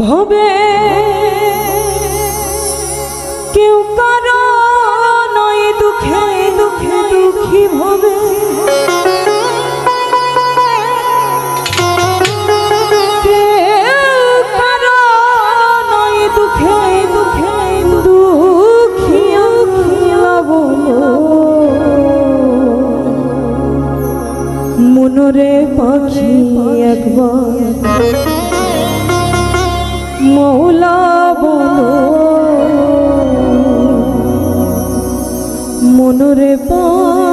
ভবে। কেউ কার নয় দুঃখে দুঃখে দুঃখী ভবে। মনরে পাখি একবার। মৌলা বলো। মনরে পা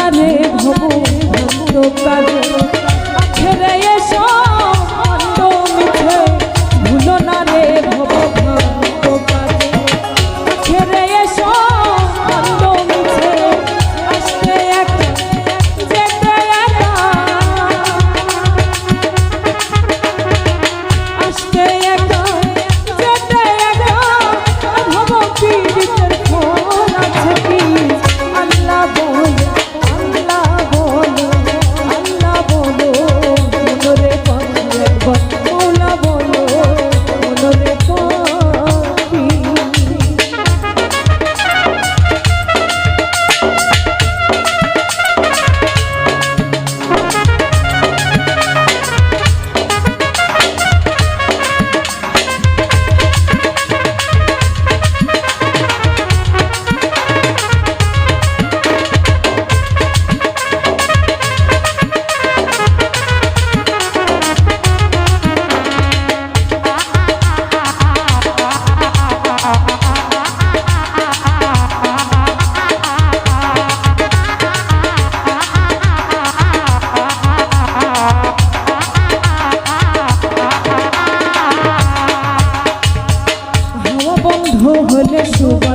Amém. Oh.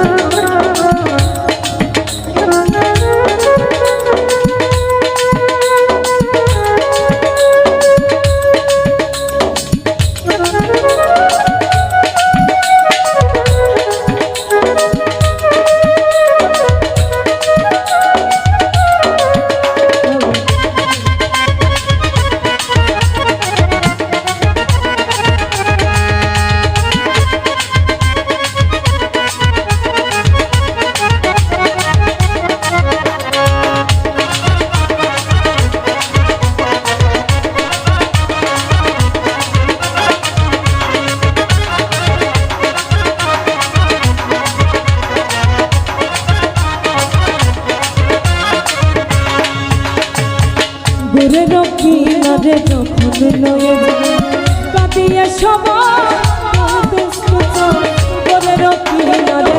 Oh, কিনারে যখন লয়ে কাটিয়ে সব কিনারে